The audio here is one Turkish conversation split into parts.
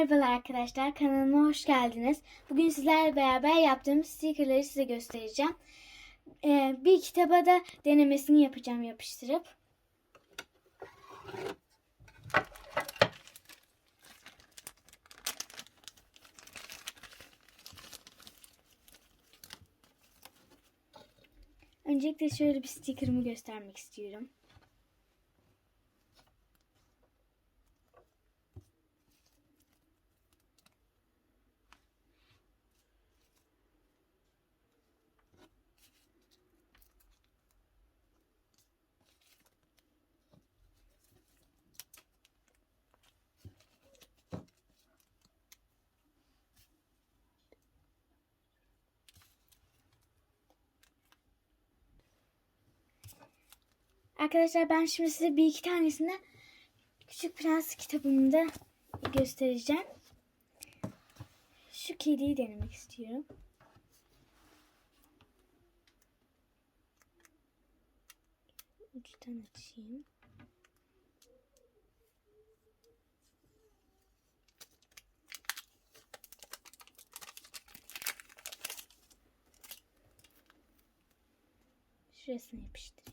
Merhabalar arkadaşlar, kanalıma hoş geldiniz. Bugün sizlerle beraber yaptığım stickerları size göstereceğim. Ee, bir kitaba da denemesini yapacağım yapıştırıp. Öncelikle şöyle bir stickerımı göstermek istiyorum. Arkadaşlar ben şimdi size bir iki tanesini Küçük Prens kitabımda göstereceğim. Şu kediyi denemek istiyorum. Uçtan açayım. Şurasını yapıştırayım.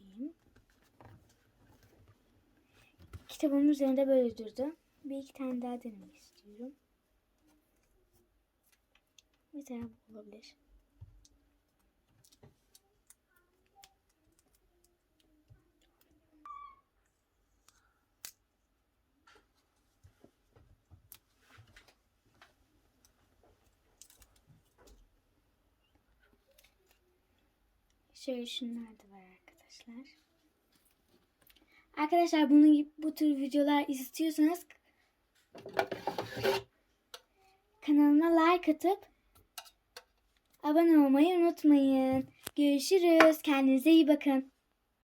Kitabımın üzerinde böyle durdu. Bir iki tane daha denemek istiyorum. Mesela bu olabilir. Şöyle şunlar da var arkadaşlar. Arkadaşlar bunun bu tür videolar istiyorsanız kanalıma like atıp abone olmayı unutmayın. Görüşürüz. Kendinize iyi bakın.